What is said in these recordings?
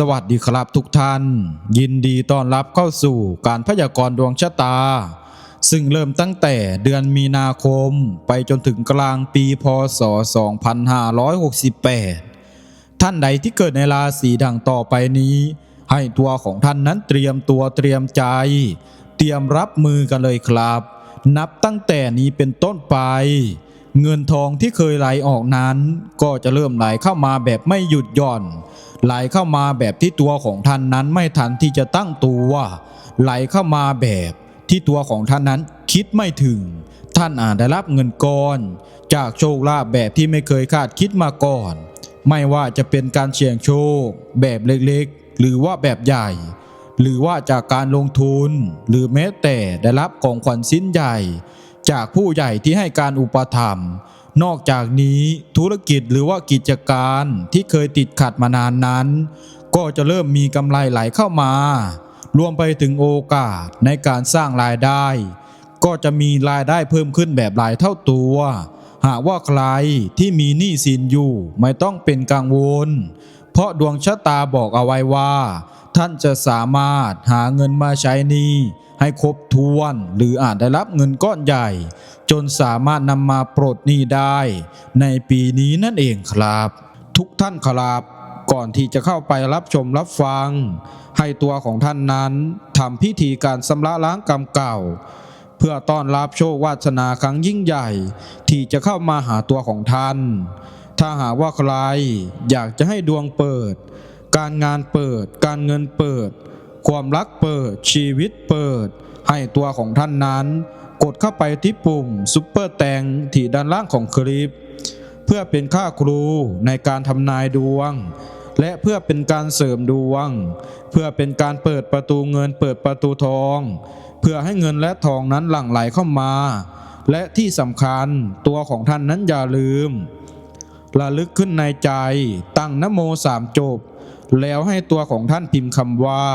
สวัสดีครับทุกท่าน ยินดีต้อนรับเข้าสู่การพยากรณ์ดวงชะตา ซึ่งเริ่มตั้งแต่เดือนมีนาคมไปจนถึงกลางปีพศ 2568 ท่านใดที่เกิดในราศีดังต่อไปนี้ ให้ตัวของท่านนั้นเตรียมตัวเตรียมใจ เตรียมรับมือกันเลยครับ นับตั้งแต่นี้เป็นต้นไป เงินทองที่เคยไหลออกนั้น ก็จะเริ่มไหลเข้ามาแบบไม่หยุดหย่อน ไหลเข้ามาแบบที่ตัวของท่านนั้นไม่ทันที่จะตั้งตัวไหลเข้ามาแบบที่ตัวของท่านนั้นคิดไม่ถึง ท่านอาจได้รับเงินก้อน จากโชคลาภแบบที่ไม่เคยคาดคิดมาก่อน ไม่ว่าจะเป็นการเสี่ยงโชค แบบเล็กๆ หรือว่าแบบใหญ่ หรือว่าจากการลงทุน หรือแม้แต่ได้รับของขวัญสิ้นใหญ่ จากผู้ใหญ่ที่ให้การอุปถัมภ์ นอกจากนี้ธุรกิจหรือว่ากิจการที่เคยติดขัดมานานนั้น ก็จะเริ่มมีกำไรไหลเข้ามา รวมไปถึงโอกาสในการสร้างรายได้ ก็จะมีรายได้เพิ่มขึ้นแบบหลายเท่าตัว หากว่าใครที่มีหนี้สินอยู่ไม่ต้องเป็นกังวล เพราะดวงชะตาบอกเอาไว้ว่า ท่านจะสามารถหาเงินมาใช้หนี้ ให้ครบถ้วน หรืออาจได้รับเงินก้อนใหญ่ จนสามารถนำมาปลดหนี้ได้ ในปีนี้นั่นเองครับ ทุกท่านครับก่อนที่จะเข้าไปรับชมรับฟัง ให้ตัวของท่านนั้นทำพิธีการสำระล้างกรรมเก่า เพื่อต้อนรับโชควาสนาครั้งยิ่งใหญ่ ที่จะเข้ามาหาตัวของท่าน ถ้าหากว่าใครอยากจะให้ดวงเปิด การงานเปิด การเงินเปิด ความรักเปิดชีวิตเปิด ให้ตัวของท่านนั้น กดเข้าไปที่ปุ่มซุปเปอร์แตงที่ด้านล่างของคลิป เพื่อเป็นค่าครูในการทำนายดวง และเพื่อเป็นการเสริมดวง เพื่อเป็นการเปิดประตูเงินเปิดประตูทอง เพื่อให้เงินและทองนั้นหลั่งไหลเข้ามา และที่สำคัญตัวของท่านนั้นอย่าลืมระลึกขึ้นในใจตั้งนโมสามจบ แล้วให้ตัวของท่านพิมพ์คำว่า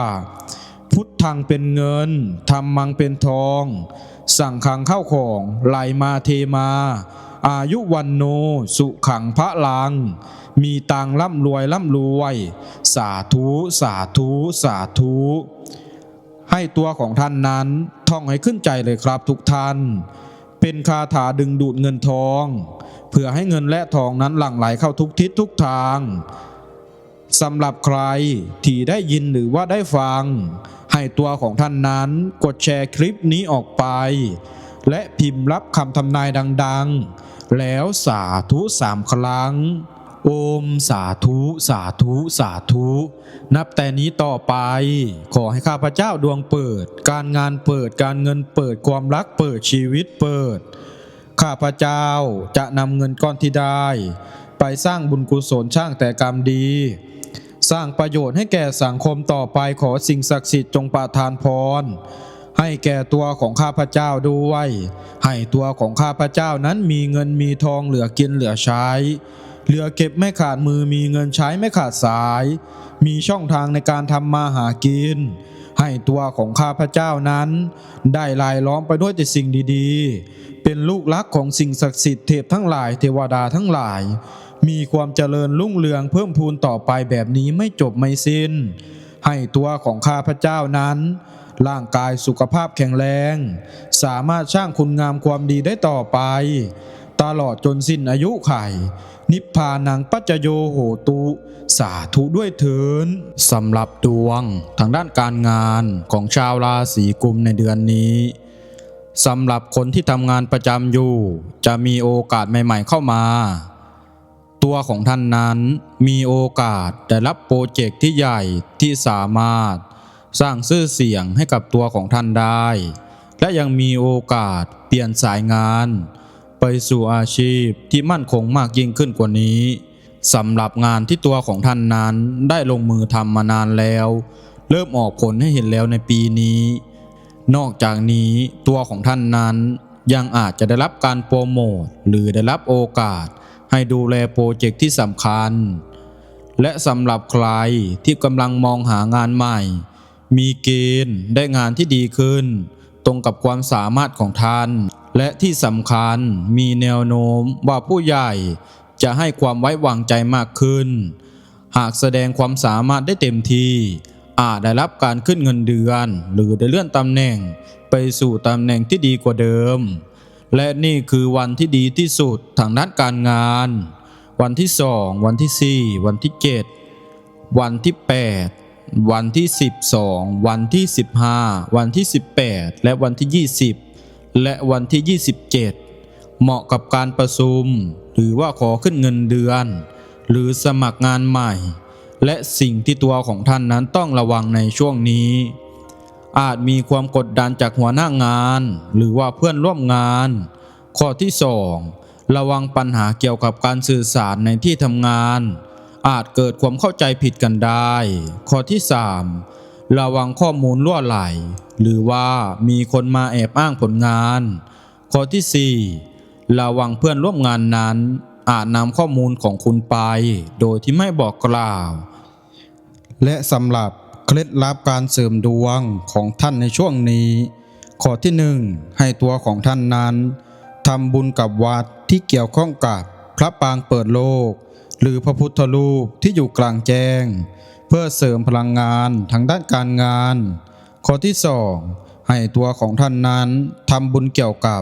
พุทธังเป็นเงินธรรมังเป็นทอง สั่งขังเข้าของไหลมาเทมา อายุวันโน สุขังพระลัง มีตังร่ำรวยร่ำรวย สาธุสาธุสาธุให้ตัวของท่านนั้นท่องให้ขึ้นใจเลยครับทุกท่าน เป็นคาถาดึงดูดเงินทอง เพื่อให้เงินและทองนั้นหลั่งไหลเข้าทุกทิศทุกทาง สำหรับใครที่ได้ยินหรือว่าได้ฟัง ให้ตัวของท่านนั้นกดแชร์คลิปนี้ออกไป และพิมพ์รับคำทำนายดัง ๆ แล้วสาธุสามครั้ง โอมสาธุสาธุสาธุ นับแต่นี้ต่อไป ขอให้ข้าพเจ้าดวงเปิด การงานเปิดการเงินเปิดความรักเปิดชีวิตเปิด ข้าพเจ้าจะนำเงินก้อนที่ได้ ไปสร้างบุญกุศลช่างแต่กรรมดี สร้างประโยชน์ให้แก่สังคมต่อไปขอสิ่งศักดิ์สิทธิ์จงประทานพร ให้แก่ตัวของข้าพเจ้าด้วย ให้ตัวของข้าพเจ้านั้นมีเงินมีทองเหลือกินเหลือใช้ เหลือเก็บไม่ขาดมือมีเงินใช้ไม่ขาดสาย มีช่องทางในการทำมาหากิน ให้ตัวของข้าพเจ้านั้น ได้ลายล้อมไปด้วยแต่สิ่งดีๆ เป็นลูกรักของสิ่งศักดิ์สิทธิ์เทพทั้งหลายเทวดาทั้งหลาย มีความเจริญรุ่งเรืองเพิ่มพูนต่อไปแบบนี้ไม่จบไม่สิ้น ให้ตัวของข้าพเจ้านั้น ร่างกายสุขภาพแข็งแรง สามารถสร้างคุณงามความดีได้ต่อไป ตลอดจนสิ้นอายุไข นิพพานังปัจโยโหตุ สาธุด้วยเถินสำหรับดวงทางด้านการงานของชาวราศีกุมในเดือนนี้สำหรับคนที่ทำงานประจำอยู่ จะมีโอกาสใหม่ ๆ เข้ามา ตัวของท่านนั้นมีโอกาสได้รับโปรเจกต์ที่ใหญ่ที่สามารถ สร้างชื่อเสียงให้กับตัวของท่านได้ และยังมีโอกาสเปลี่ยนสายงาน ไปสู่อาชีพที่มั่นคงมากยิ่งขึ้นกว่านี้สำหรับงานที่ตัวของท่านนั้นได้ลงมือทำมานานแล้ว เริ่มออกผลให้เห็นแล้วในปีนี้ นอกจากนี้ตัวของท่านนั้นยังอาจจะได้รับการโปรโมทหรือได้รับโอกาส ให้ดูแลโปรเจกต์ที่สำคัญ และสำหรับใครที่กำลังมองหางานใหม่ มีเกณฑ์ได้งานที่ดีขึ้น ตรงกับความสามารถของท่าน และที่สำคัญมีแนวโน้มว่าผู้ใหญ่จะให้ความไว้วางใจมากขึ้น หากแสดงความสามารถได้เต็มที่อาจได้รับการขึ้นเงินเดือน หรือได้เลื่อนตำแหน่ง ไปสู่ตำแหน่งที่ดีกว่าเดิม และนี่คือวันที่ดีที่สุดทางด้านการงาน วันที่สองวันที่สี่วันที่เจ็ดวันที่แปดวันที่สิบสองวันที่สิบห้าวันที่สิบแปดและวันที่ยี่สิบและวันที่ยี่สิบเจ็ดเหมาะกับการประชุม หรือว่าขอขึ้นเงินเดือน หรือสมัครงานใหม่ และสิ่งที่ตัวของท่านนั้นต้องระวังในช่วงนี้ อาจมีความกดดันจากหัวหน้างาน หรือว่าเพื่อนร่วมงาน ข้อที่สองระวังปัญหาเกี่ยวกับการสื่อสารในที่ทำงาน อาจเกิดความเข้าใจผิดกันได้ ข้อที่สามระวังข้อมูลล่วไหล หรือว่ามีคนมาแอบอ้างผลงาน ข้อที่สี่ระวังเพื่อนร่วมงานนั้น อาจนำข้อมูลของคุณไป โดยที่ไม่บอกกล่าว และสำหรับ เคล็ดลับการเสริมดวงของท่านในช่วงนี้ ข้อที่หนึ่งให้ตัวของท่านนั้นทำบุญกับวัดที่เกี่ยวข้องกับพระปางเปิดโลก หรือพระพุทธรูปที่อยู่กลางแจ้ง เพื่อเสริมพลังงานทางด้านการงาน ข้อที่สองให้ตัวของท่านนั้นทำบุญเกี่ยวกับ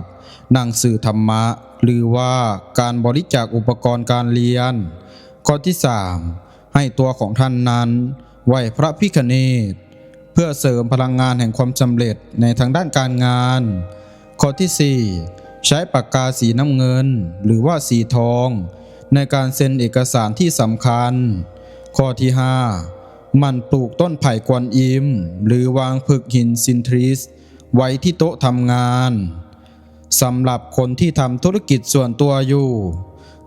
หนังสือธรรมะ หรือว่าการบริจาคอุปกรณ์การเรียน ข้อที่สามให้ตัวของท่านนั้น ไหวพระพิคเนตเพื่อเสริมพลังงานแห่งความสำเร็จในทางด้านการงาน ข้อที่สี่ใช้ปากกาสีน้ำเงิน หรือว่าสีทอง ในการเซ็นเอกสารที่สำคัญ ข้อที่ห้ามันปลูกต้นไผ่กวนอิม หรือวางผึกหินซินทริสไว้ที่โต๊ะทำงานสำหรับคนที่ทำธุรกิจส่วนตัวอยู่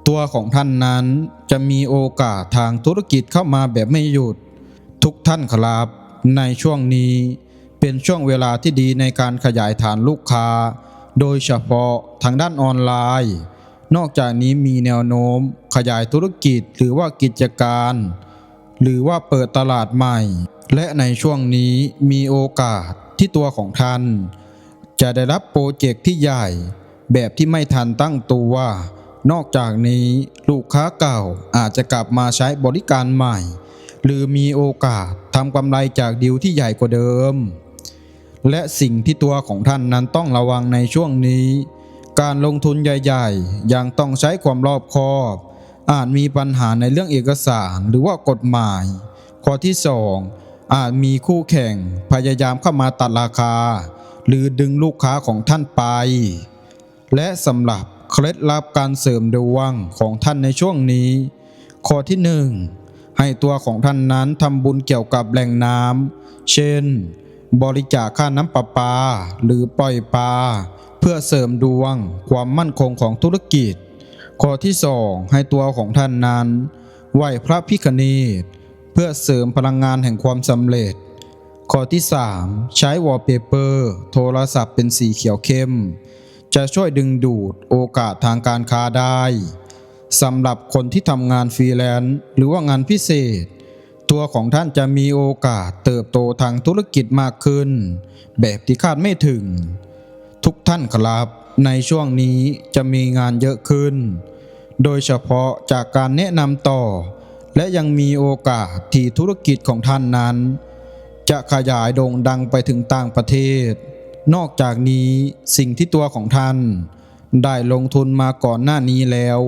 ตัวของท่านนั้นจะมีโอกาสทางธุรกิจเข้ามาแบบไม่หยุด ทุกท่านครับ ในช่วงนี้เป็นช่วงเวลาที่ดีในการขยายฐานลูกค้า โดยเฉพาะทางด้านออนไลน์ นอกจากนี้มีแนวโน้ม ขยายธุรกิจหรือว่ากิจการ หรือว่าเปิดตลาดใหม่ และในช่วงนี้มีโอกาสที่ตัวของท่าน จะได้รับโปรเจกต์ที่ใหญ่ แบบที่ไม่ทันตั้งตัว นอกจากนี้ลูกค้าเก่าอาจจะกลับมาใช้บริการใหม่ หรือมีโอกาสทำกำไรจากดีลที่ใหญ่กว่าเดิม และสิ่งที่ตัวของท่านนั้นต้องระวังในช่วงนี้ การลงทุนใหญ่ๆ ยังต้องใช้ความรอบคอบ อาจมีปัญหาในเรื่องเอกสารหรือว่ากฎหมาย ข้อที่สองอาจมีคู่แข่งพยายามเข้ามาตัดราคา หรือดึงลูกค้าของท่านไป และสำหรับเคล็ดลับการเสริมดวงของท่านในช่วงนี้ ข้อที่หนึ่ง ให้ตัวของท่านนั้นทำบุญเกี่ยวกับแหล่งน้ำเช่น บริจาคค่าน้ำประปา หรือปล่อยปลาเพื่อเสริมดวงความมั่นคงของธุรกิจ ข้อที่สองให้ตัวของท่านนั้น ไหวพระพิคเนตเพื่อเสริมพลังงานแห่งความสำเร็จ ข้อที่ 3 ใช้วอลเปเปอร์โทรศัพท์เป็นสีเขียวเข้ม จะช่วยดึงดูดโอกาสทางการค้าได้ สำหรับคนที่ทำงานฟรีแลนซ์หรือว่างานพิเศษ ตัวของท่านจะมีโอกาสเติบโตทางธุรกิจมากขึ้น แบบที่คาดไม่ถึง ทุกท่านครับในช่วงนี้จะมีงานเยอะขึ้น โดยเฉพาะจากการแนะนำต่อ และยังมีโอกาสที่ธุรกิจของท่านนั้น จะขยายโด่งดังไปถึงต่างประเทศ นอกจากนี้สิ่งที่ตัวของท่าน ได้ลงทุนมาก่อนหน้านี้แล้ว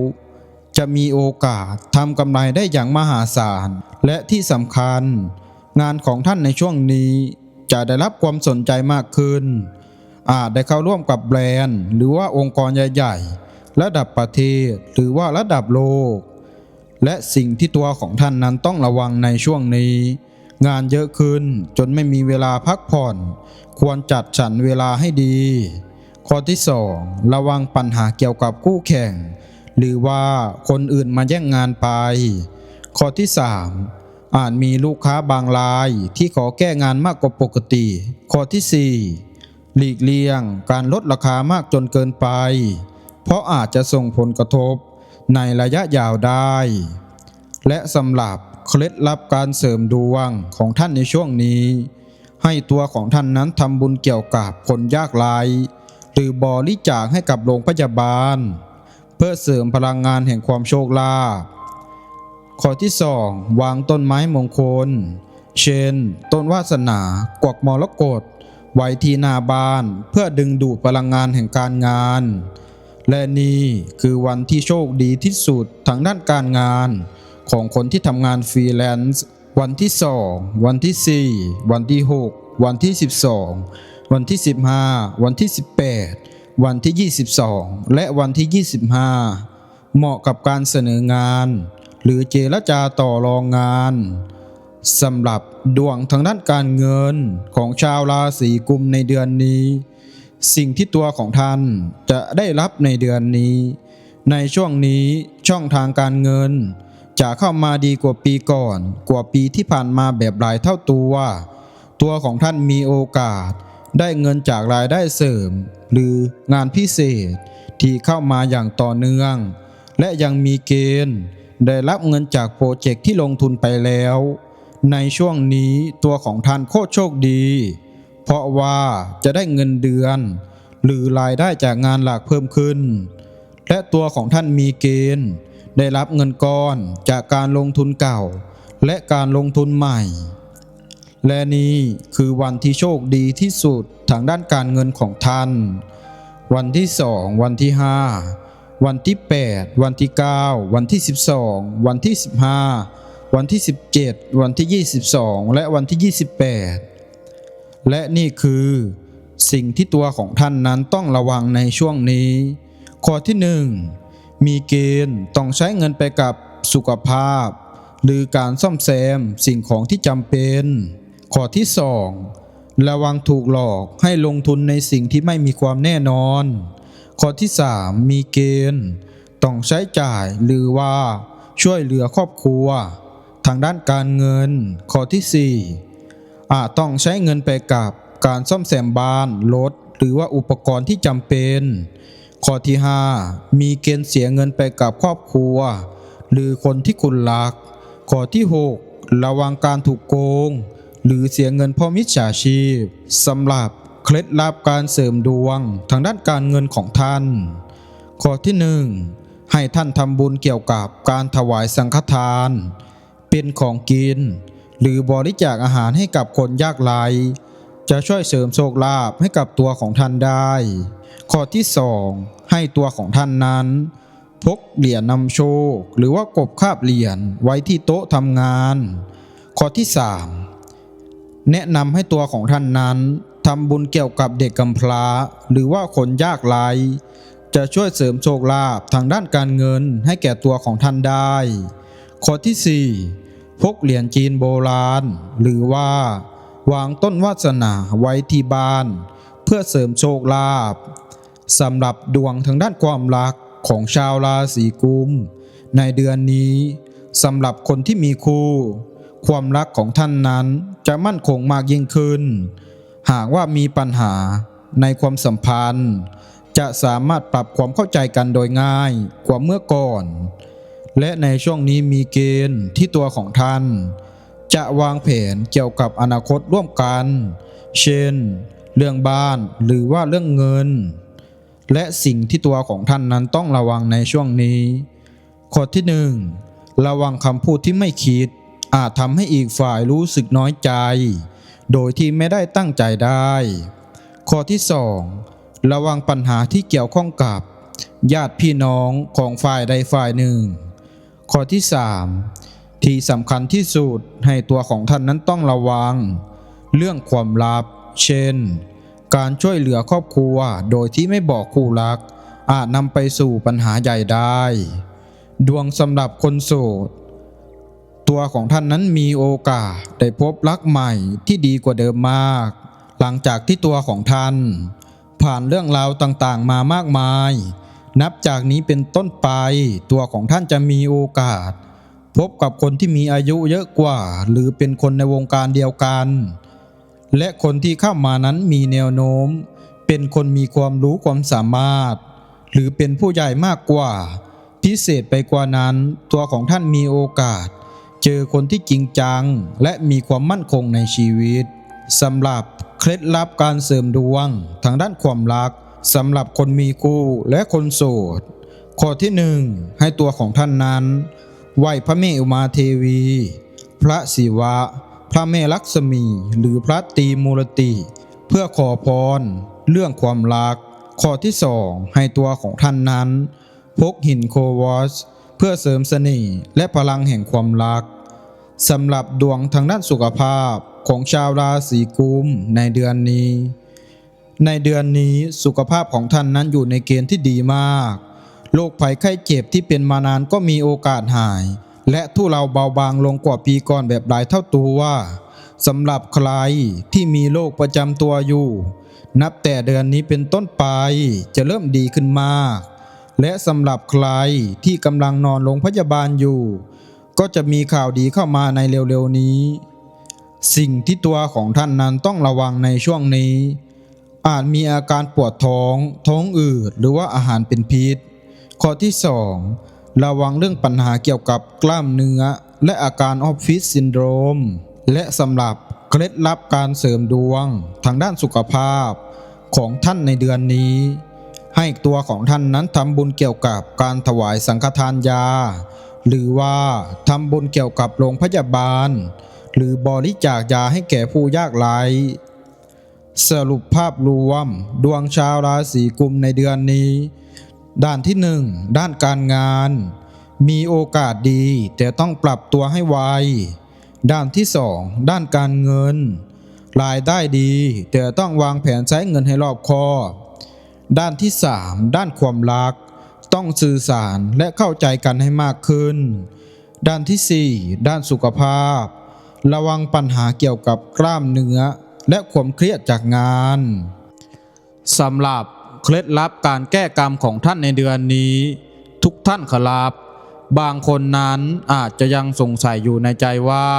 จะมีโอกาสทำกำไรได้อย่างมหาศาล และที่สำคัญ งานของท่านในช่วงนี้ จะได้รับความสนใจมากขึ้น อาจได้เข้าร่วมกับแบรนด์ หรือว่าองค์กรใหญ่ๆ ระดับประเทศหรือว่าระดับโลก และสิ่งที่ตัวของท่านนั้นต้องระวังในช่วงนี้ งานเยอะขึ้นจนไม่มีเวลาพักผ่อน ควรจัดสรรเวลาให้ดี ข้อที่ 2 ระวังปัญหาเกี่ยวกับคู่แข่ง หรือว่าคนอื่นมาแย่งงานไป ข้อที่ 3 อาจมีลูกค้าบางรายที่ขอแก้งานมากกว่าปกติ ข้อที่ 4 หลีกเลี่ยงการลดราคามากจนเกินไป เพราะอาจจะส่งผลกระทบในระยะยาวได้ และสำหรับเคล็ดลับการเสริมดวงของท่านในช่วงนี้ ให้ตัวของท่านนั้นทำบุญเกี่ยวกับคนยากไร้หรือบริจาคให้กับโรงพยาบาล เพื่อเสริมพลังงานแห่งความโชคลาภข้อที่สองวางต้นไม้มงคล เช่น ต้นวาสนากวักมรกตไว้ที่หน้าบ้านเพื่อดึงดูดพลังงานแห่งการงาน และนี่คือวันที่โชคดีที่สุดทางด้านการงาน ของคนที่ทำงานฟรีแลนซ์วันที่ 2 วันที่ 4 วันที่ 6 วันที่ 12 วันที่ 15 วันที่ 18 วันที่ 22 และวันที่ 25 เหมาะกับการเสนองาน หรือเจรจาต่อรองงานสำหรับดวงทางด้านการเงินของชาวราศีกุมในเดือนนี้ สิ่งที่ตัวของท่านจะได้รับในเดือนนี้ ในช่วงนี้ช่องทางการเงิน จะเข้ามาดีกว่าปีก่อน กว่าปีที่ผ่านมาแบบหลายเท่าตัว ตัวของท่านมีโอกาส ได้เงินจากรายได้เสริม หรืองานพิเศษที่เข้ามาอย่างต่อเนื่อง และยังมีเกณฑ์ได้รับเงินจากโปรเจกต์ที่ลงทุนไปแล้ว ในช่วงนี้ตัวของท่านโคตรโชคดี เพราะว่าจะได้เงินเดือน หรือรายได้จากงานหลักเพิ่มขึ้น และตัวของท่านมีเกณฑ์ ได้รับเงินก้อนจากการลงทุนเก่า และการลงทุนใหม่ และนี่คือวันที่โชคดีที่สุดทางด้านการเงินของท่าน วันที่2วันที่5วันที่ 8 วันที่ 9 วันที่ 12 วันที่ 15 วันที่ 17 วันที่ 22 และวันที่ 28 และนี่คือสิ่งที่ตัวของท่านนั้นต้องระวังในช่วงนี้ ข้อที่ 1 มีเกณฑ์ต้องใช้เงินไปกับสุขภาพ หรือการซ่อมแซมสิ่งของที่จำเป็น ข้อที่2ระวังถูกหลอกให้ลงทุนในสิ่งที่ไม่มีความแน่นอน ข้อที่3มีเกณฑ์ ต้องใช้จ่ายหรือว่า ช่วยเหลือครอบครัว ทางด้านการเงิน ข้อที่4อาจต้องใช้เงินไปกับการซ่อมแซมบ้านรถหรือว่าอุปกรณ์ที่จำเป็น ข้อที่ 5 มีเกณฑ์เสียเงินไปกับครอบครัว หรือคนที่คุณรัก ข้อที่ 6 ระวังการถูกโกง หรือเสียเงินเพราะมิจฉาชีพสำหรับเคล็ดลับการเสริมดวงทางด้านการเงินของท่าน ข้อที่1ให้ท่านทำบุญเกี่ยวกับการถวายสังฆทาน เป็นของกิน หรือบริจาคอาหารให้กับคนยากไร้จะช่วยเสริมโชคลาภให้กับตัวของท่านได้ ข้อที่2ให้ตัวของท่านนั้น พกเหรียญนำโชค หรือว่ากบคาบเหรียญไว้ที่โต๊ะทำงาน ข้อที่3 แนะนำให้ตัวของท่านนั้นทำบุญเกี่ยวกับเด็กกำพร้า หรือว่าคนยากไร้จะช่วยเสริมโชคลาภทางด้านการเงินให้แก่ตัวของท่านได้ ข้อที่ 4 พกเหรียญจีนโบราณ หรือว่า วางต้นวาสนาไว้ที่บ้าน เพื่อเสริมโชคลาภสำหรับดวงทางด้านความรักของชาวราศีกุม ในเดือนนี้สำหรับคนที่มีคู่ ความรักของท่านนั้นจะมั่นคงมากยิ่งขึ้น หากว่ามีปัญหาในความสัมพันธ์ จะสามารถปรับความเข้าใจกันโดยง่ายกว่าเมื่อก่อน และในช่วงนี้มีเกณฑ์ที่ตัวของท่าน จะวางแผนเกี่ยวกับอนาคตร่วมกัน เช่น เรื่องบ้านหรือว่าเรื่องเงิน และสิ่งที่ตัวของท่านนั้นต้องระวังในช่วงนี้ ข้อที่หนึ่งระวังคำพูดที่ไม่คิด อาจทำให้อีกฝ่ายรู้สึกน้อยใจ โดยที่ไม่ได้ตั้งใจได้ ข้อที่สองระวังปัญหาที่เกี่ยวข้องกับ ญาติพี่น้องของฝ่ายใดฝ่ายหนึ่ง ข้อที่สามที่สำคัญที่สุดให้ตัวของท่านนั้นต้องระวัง เรื่องความลับ เช่น การช่วยเหลือครอบครัวโดยที่ไม่บอกคู่รัก อาจนำไปสู่ปัญหาใหญ่ได้ ดวงสำหรับคนโสด ตัวของท่านนั้นมีโอกาสได้พบรักใหม่ที่ดีกว่าเดิมมาก หลังจากที่ตัวของท่าน ผ่านเรื่องราวต่างๆมามากมาย นับจากนี้เป็นต้นไป ตัวของท่านจะมีโอกาส พบกับคนที่มีอายุเยอะกว่า หรือเป็นคนในวงการเดียวกัน และคนที่เข้ามานั้นมีแนวโน้ม เป็นคนมีความรู้ความสามารถ หรือเป็นผู้ใหญ่มากกว่า พิเศษไปกว่านั้น ตัวของท่านมีโอกาส เจอคนที่จริงจัง และมีความมั่นคงในชีวิตสำหรับเคล็ดลับการเสริมดวง ทางด้านความรักสำหรับคนมีคู่และคนโสด ข้อที่หนึ่งให้ตัวของท่านนั้นไหวพระแม่อุมาเทวี พระศิวะ พระแม่ลักษมี หรือพระตีมูรติ เพื่อขอพร เรื่องความรัก ข้อที่สองให้ตัวของท่านนั้น พกหินโควอสเพื่อเสริมเสน่ห์และพลังแห่งความรัก สำหรับดวงทางด้านสุขภาพของชาวราศีกุมในเดือนนี้ ในเดือนนี้สุขภาพของท่านนั้นอยู่ในเกณฑ์ที่ดีมาก โรคภัยไข้เจ็บที่เป็นมานานก็มีโอกาสหาย และทุเลาเบาบางลงกว่าปีก่อนแบบหลายเท่าตัวสำหรับใครที่มีโรคประจำตัวอยู่ นับแต่เดือนนี้เป็นต้นไปจะเริ่มดีขึ้นมาก และสำหรับใครที่กำลังนอนโรงพยาบาลอยู่ ก็จะมีข่าวดีเข้ามาในเร็วๆนี้ สิ่งที่ตัวของท่านนั้นต้องระวังในช่วงนี้ อาจมีอาการปวดท้อง ท้องอืดหรือว่าอาหารเป็นพิษ ข้อที่ 2 ระวังเรื่องปัญหาเกี่ยวกับกล้ามเนื้อ และอาการออฟฟิศซินโดรม และสำหรับเคล็ดลับการเสริมดวงทางด้านสุขภาพของท่านในเดือนนี้ ให้ตัวของท่านนั้นทำบุญเกี่ยวกับการถวายสังฆทานยา หรือว่าทำบุญเกี่ยวกับโรงพยาบาล หรือบริจาคยาให้แก่ผู้ยากไร้สรุปภาพรวม ดวงชาวราศีกุมในเดือนนี้ ด้านที่หนึ่งด้านการงาน มีโอกาสดี แต่ต้องปรับตัวให้ไวด้านที่สองด้านการเงิน รายได้ดี แต่ต้องวางแผนใช้เงินให้รอบคอบด้านที่สามด้านความรัก ต้องสื่อสารและเข้าใจกันให้มากขึ้น ด้านที่สี่ด้านสุขภาพ ระวังปัญหาเกี่ยวกับกล้ามเนื้อ และความเครียดจากงานสำหรับเคล็ดลับการแก้กรรมของท่านในเดือนนี้ ทุกท่านครับบางคนนั้นอาจจะยังสงสัยอยู่ในใจว่า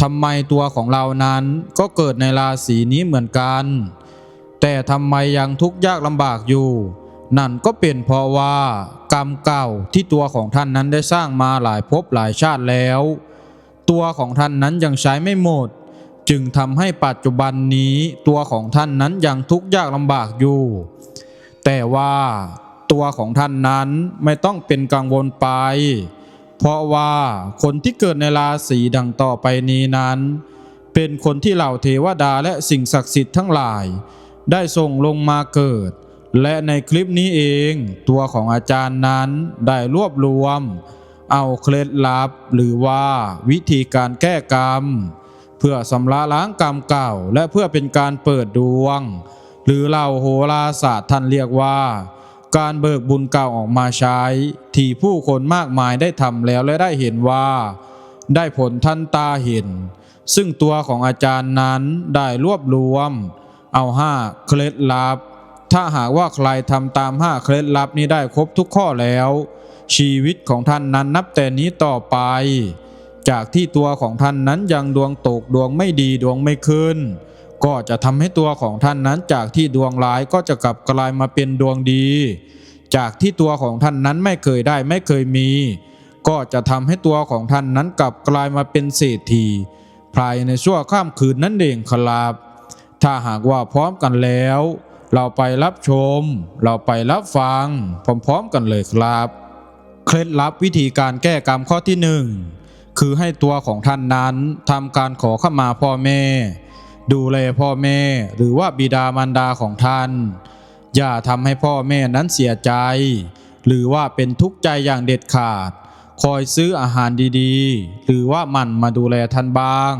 ทำไมตัวของเรานั้นก็เกิดในราศีนี้เหมือนกัน แต่ทำไมยังทุกข์ยากลำบากอยู่ นั่นก็เป็นเพราะว่ากรรมเก่าที่ตัวของท่านนั้นได้สร้างมาหลายภพหลายชาติแล้ว ตัวของท่านนั้นยังใช้ไม่หมด จึงทำให้ปัจจุบันนี้ตัวของท่านนั้นยังทุกข์ยากลำบากอยู่ แต่ว่าตัวของท่านนั้นไม่ต้องเป็นกังวลไป เพราะว่าคนที่เกิดในราศีดังต่อไปนี้นั้น เป็นคนที่เหล่าเทวดาและสิ่งศักดิ์สิทธิ์ทั้งหลาย ได้ส่งลงมาเกิด และในคลิปนี้เองตัวของอาจารย์นั้นได้รวบรวม เอาเคล็ดลับหรือว่าวิธีการแก้กรรม เพื่อสำระล้างกรรมเก่า และเพื่อเป็นการเปิดดวง หรือเหล่าโหราศาสตร์ท่านเรียกว่า การเบิกบุญเก่าออกมาใช้ ที่ผู้คนมากมายได้ทำแล้วและได้เห็นว่า ได้ผลทันตาเห็น ซึ่งตัวของอาจารย์นั้นได้รวบรวม เอาห้าเคล็ดลับ ถ้าหากว่าใครทำตามห้าเคล็ดลับนี้ได้ครบทุกข้อแล้ว ชีวิตของท่านนั้นนับแต่นี้ต่อไป จากที่ตัวของท่านนั้นยังดวงตกดวงไม่ดีดวงไม่ขึ้น ก็จะทำให้ตัวของท่านนั้นจากที่ดวงร้ายก็จะกลับกลายมาเป็นดวงดี จากที่ตัวของท่านนั้นไม่เคยได้ไม่เคยมี ก็จะทำให้ตัวของท่านนั้นกลับกลายมาเป็นเศรษฐีภายในชั่วข้ามคืนนั่นเองครับถ้าหากว่าพร้อมกันแล้ว เราไปรับชม เราไปรับฟัง พร้อมๆกันเลยครับ เคล็ดลับวิธีการแก้กรรมข้อที่หนึ่งคือให้ตัวของท่านนั้นทำการขอขมาพ่อแม่ ดูแลพ่อแม่ หรือว่าบิดามารดาของท่าน อย่าทำให้พ่อแม่นั้นเสียใจ หรือว่าเป็นทุกข์ใจอย่างเด็ดขาด คอยซื้ออาหารดีๆ หรือว่ามันมาดูแลท่านบ้าง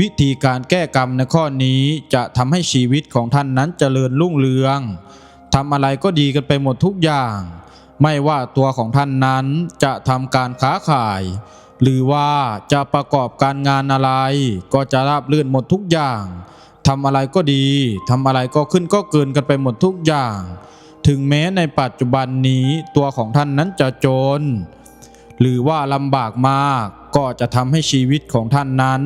วิธีการแก้กรรมในข้อนี้จะทำให้ชีวิตของท่านนั้นเจริญรุ่งเรืองทำอะไรก็ดีกันไปหมดทุกอย่าง ไม่ว่าตัวของท่านนั้นจะทำการค้าขาย หรือว่าจะประกอบการงานอะไร ก็จะราบรื่นหมดทุกอย่างทำอะไรก็ดีทำอะไรก็ขึ้นก็เกินกันไปหมดทุกอย่าง ถึงแม้ในปัจจุบันนี้ตัวของท่านนั้นจะจน หรือว่าลำบากมากก็จะทำให้ชีวิตของท่านนั้น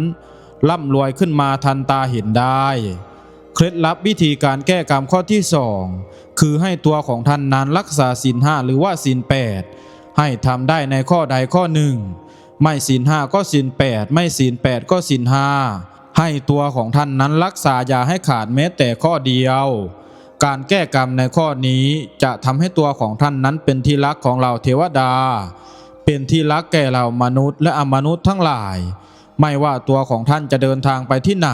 ร่ำรวยขึ้นมาทันตาเห็นได้ เคล็ดลับวิธีการแก้กรรมข้อที่สองคือให้ตัวของท่านนั้นรักษาศีลห้าหรือว่าศีลแปดให้ทำได้ในข้อใดข้อหนึ่ง ไม่ศีลห้าก็ศีลแปดไม่ศีลแปดก็ศีลห้าให้ตัวของท่านนั้นรักษาอย่าให้ขาดแม้แต่ข้อเดียว การแก้กรรมในข้อนี้จะทำให้ตัวของท่านนั้นเป็นที่รักของเราเทวดา เป็นที่รักแก่เหล่ามนุษย์และอมนุษย์ทั้งหลาย ไม่ว่าตัวของท่านจะเดินทางไปที่ไหน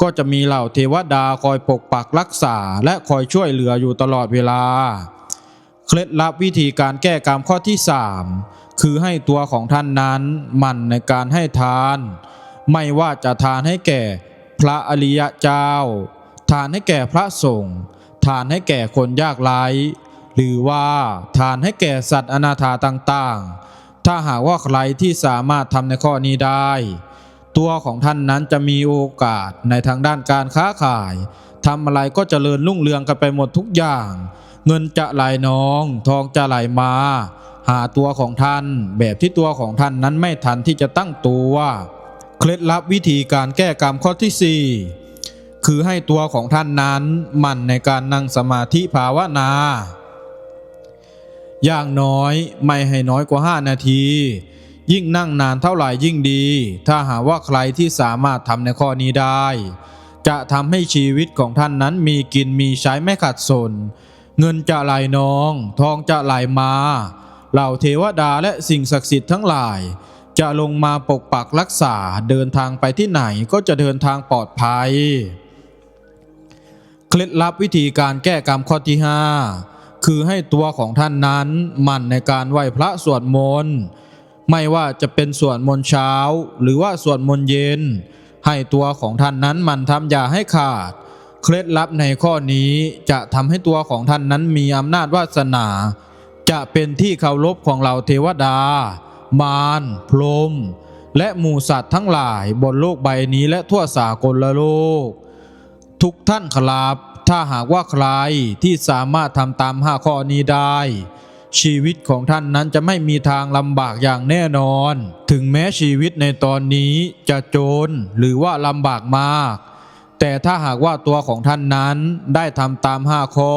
ก็จะมีเหล่าเทวดาคอยปกปักรักษาและคอยช่วยเหลืออยู่ตลอดเวลา เคล็ดลับวิธีการแก้กรรมข้อที่สามคือให้ตัวของท่านนั้นมั่นในการให้ทาน ไม่ว่าจะทานให้แก่พระอริยเจ้า ทานให้แก่พระสงฆ์ทานให้แก่คนยากไร้หรือว่าทานให้แก่สัตว์อนาถาต่างๆ ถ้าหากว่าใครที่สามารถทำในข้อนี้ได้ ตัวของท่านนั้นจะมีโอกาสในทางด้านการค้าขายทำอะไรก็เจริญรุ่งเรืองกันไปหมดทุกอย่าง เงินจะไหลน้อง ทองจะไหลมา หาตัวของท่าน แบบที่ตัวของท่านนั้นไม่ทันที่จะตั้งตัวเคล็ดลับวิธีการแก้กรรมข้อที่ 4 คือให้ตัวของท่านนั้น มั่นในการนั่งสมาธิภาวนา อย่างน้อยไม่ให้น้อยกว่า 5 นาที ยิ่งนั่งนานเท่าไหร่ยิ่งดี ถ้าหากว่าใครที่สามารถทำในข้อนี้ได้ จะทำให้ชีวิตของท่านนั้นมีกินมีใช้ไม่ขาดสน เงินจะไหลนอง ทองจะไหลมา เหล่าเทวดาและสิ่งศักดิ์สิทธิ์ทั้งหลาย จะลงมาปกปักรักษาเดินทางไปที่ไหนก็จะเดินทางปลอดภัย เคล็ดลับวิธีการแก้กรรมข้อที่5 คือให้ตัวของท่านนั้นหมั่นในการไหว้พระสวดมนต์ไม่ว่าจะเป็นสวดมนต์เช้า หรือว่าสวดมนต์เย็น ให้ตัวของท่านนั้นหมันทำอย่าให้ขาด เคล็ดลับในข้อนี้จะทำให้ตัวของท่านนั้นมีอำนาจวาสนา จะเป็นที่เคารพของเหล่าเทวดา มารพรหมและหมูสัตว์ทั้งหลายบนโลกใบนี้และทั่วสากลโลก ทุกท่านครับ ถ้าหากว่าใครที่สามารถทำตามห้าข้อนี้ได้ ชีวิตของท่านนั้นจะไม่มีทางลำบากอย่างแน่นอน ถึงแม้ชีวิตในตอนนี้จะจนหรือว่าลำบากมาก แต่ถ้าหากว่าตัวของท่านนั้นได้ทำตามห้าข้อ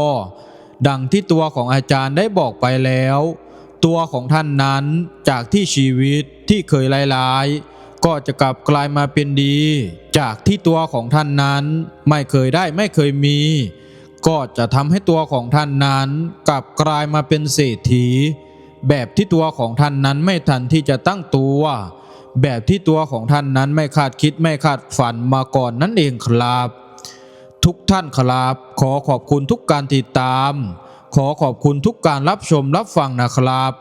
ดังที่ตัวของอาจารย์ได้บอกไปแล้ว ตัวของท่านนั้นจากที่ชีวิตที่เคยร้ายๆ ก็จะกลับกลายมาเป็นดี จากที่ตัวของท่านนั้น ไม่เคยได้ไม่เคยมี ก็จะทำให้ตัวของท่านนั้น กลับกลายมาเป็นเศรษฐี แบบที่ตัวของท่านนั้นไม่ทันที่จะตั้งตัว แบบที่ตัวของท่านนั้นไม่คาดคิดไม่คาดฝันมาก่อนนั่นเองครับ ทุกท่านครับขอขอบคุณทุกการติดตาม ขอขอบคุณทุกการรับชมรับฟังนะครับ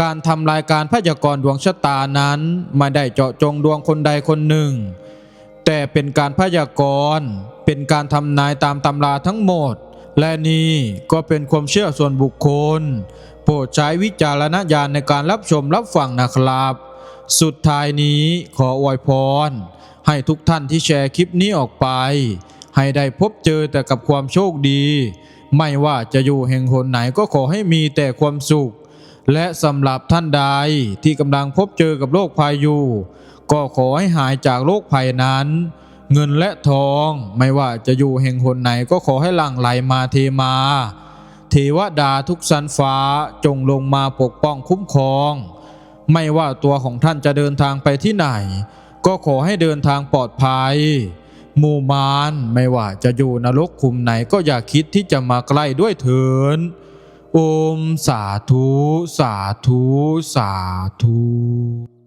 การทำรายการพยากรณ์ดวงชะตานั้นไม่ได้เจาะจงดวงคนใดคนหนึ่ง แต่เป็นการพยากรณ์เป็นการทำนายตามตำราทั้งหมด และนี่ก็เป็นความเชื่อส่วนบุคคล โปรดใช้วิจารณญาณในการรับชมรับฟังนะครับ สุดท้ายนี้ขออวยพร ให้ทุกท่านที่แชร์คลิปนี้ออกไป ให้ได้พบเจอแต่กับความโชคดี ไม่ว่าจะอยู่แห่งหนไหนก็ขอให้มีแต่ความสุข และสำหรับท่านใดที่กำลังพบเจอกับโรคภัยอยู่ ก็ขอให้หายจากโรคภัยนั้น เงินและทองไม่ว่าจะอยู่แห่งหนไหนก็ขอให้หลั่งไหลมาเทมา เทวดาทุกสันฟ้าจงลงมาปกป้องคุ้มครอง ไม่ว่าตัวของท่านจะเดินทางไปที่ไหน ก็ขอให้เดินทางปลอดภัยหมู่มารไม่ว่าจะอยู่นรกขุมไหนก็อย่าคิดที่จะมาใกล้ด้วยเถิน โอมสาธุ สาธุ สาธุ